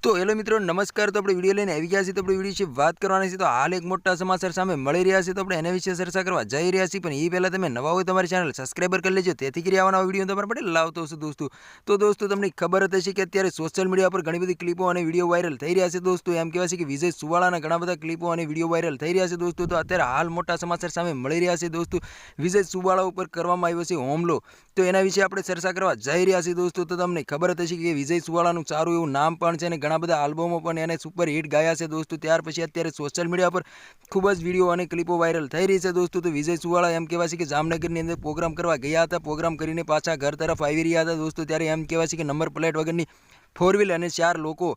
તો હેલો મિત્રો, નમસ્કાર. તો આપણે વીડિયો લઈને આવી ગયા છીએ. તો આપણે વીડિયો વિશે વાત કરવાની છે. તો હાલ એક મોટા સમાચાર સામે મળી રહ્યા છે. તો આપણે એના વિશે ચર્ચા કરવા જઈ રહ્યા છીએ. પણ એ પહેલાં તમે નવા હોય તમારી ચેનલ સબસ્ક્રાઈબર કરી લેજો. તેથી કરી આવવાના વીડિયો તમારા માટે લાવતો છું દોસ્તો. તો દોસ્તો, તમને ખબર જ હશે કે અત્યારે સોશિયલ મીડિયા પર ઘણી બધી ક્લિપો અને વીડિયો વાયરલ થઈ રહ્યા છે દોસ્તો. એમ કહેવાય છે કે વિજય સુવાળાના ઘણા બધા ક્લિપો અને વીડિયો વાયરલ થઈ રહ્યા છે દોસ્તો. તો અત્યારે હાલ મોટા સમાચાર સામે મળી રહ્યા છે દોસ્તો. વિજય સુવાળા ઉપર કરવામાં આવ્યો છે હોમલો. તો એના વિશે આપણે ચર્ચા કરવા જઈ રહ્યા છીએ દોસ્તો. તો તમને ખબર જ હશે કે વિજય સુવાળાનું સારું એવું નામ પણ છે અને ઘણા બધા આલ્બમો પણ એને સુપર હિટ ગાયા છે દોસ્તો. ત્યાર પછી અત્યારે સોશિયલ મીડિયા પર ખૂબ જ વીડિયો અને ક્લિપો વાયરલ થઈ રહી છે દોસ્તો. તો વિજય સુવાળા એમ કહેવાય છે કે જામનગરની અંદર પ્રોગ્રામ કરવા ગયા હતા. પ્રોગ્રામ કરીને પાછા ઘર તરફ આવી રહ્યા હતા દોસ્તો. ત્યારે એમ કહેવાય છે કે નંબર પ્લેટ વગરની ફોર વ્હીલ અને ચાર લોકો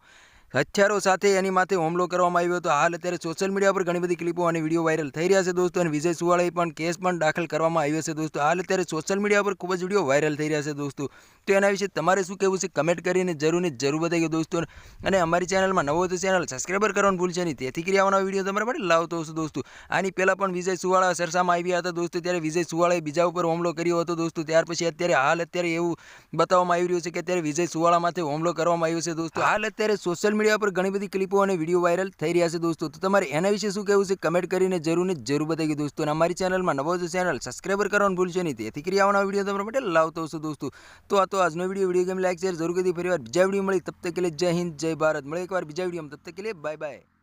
હથિયારો સાથે એની માથે હુમલો કરવામાં આવ્યો હતો. હાલ અત્યારે સોશિયલ મીડિયા પર ઘણી બધી ક્લિપો અને વીડિયો વાયરલ થઈ રહ્યા છે દોસ્તો. અને વિજય સુવાળાએ પણ કેસ પણ દાખલ કરવામાં આવ્યો છે દોસ્તો. હાલ અત્યારે સોશિયલ મીડિયા પર ખૂબ જ વીડિયો વાયરલ થઈ રહ્યા છે દોસ્તો. તો એના વિશે તમારે શું કહેવું છે? કમેન્ટ કરીને જરૂર જરૂર બતાવીએ દોસ્તો. અને અમારી ચેનલમાં નવો તો ચેનલ સબસ્ક્રાઈબર કરવાનું ભૂલશે નહીં. તેથી કરી આવવાના વીડિયો તમારા માટે લાવતો હશે દોસ્તો. આની પહેલાં પણ વિજય સુવાળા સરસામાં આવ્યા હતા દોસ્તો. ત્યારે વિજય સુવાળાએ બીજા ઉપર હુમલો કર્યો હતો દોસ્તો. ત્યાર પછી અત્યારે હાલ અત્યારે એવું બતાવવામાં આવી રહ્યું છે કે અત્યારે વિજય સુવાળા માથે હુમલો કરવામાં આવ્યો છે દોસ્તો. હાલ અત્યારે સોશિયલ મીડિયા પર ઘણી બધી ક્લિપો અને વીડિયો વાયરલ થઈ રહ્યા છે દોસ્તો. તો તમારે એના વિશે શું કહેવું છે? કમેન્ટ કરીને જરૂરને જરૂર બતાવી દોસ્તો. અને અમારી ચેનલમાં નવો જો ચેનલ સબસ્ક્રાઈબર કરવાનું ભૂલશો નહીં. તેથી કરી આવવાના વીડિયો તમારા માટે લાવતો હશું દોસ્તો. તો આ તો આજનો video video game like share જરૂર કરી ફરી વાર બીજા વીડિયો મળી. તબ તક કે જય હિન્દ, જય ભારત. મળે એકવાર બીજા વીડિયો તબ તક કે બાય બાય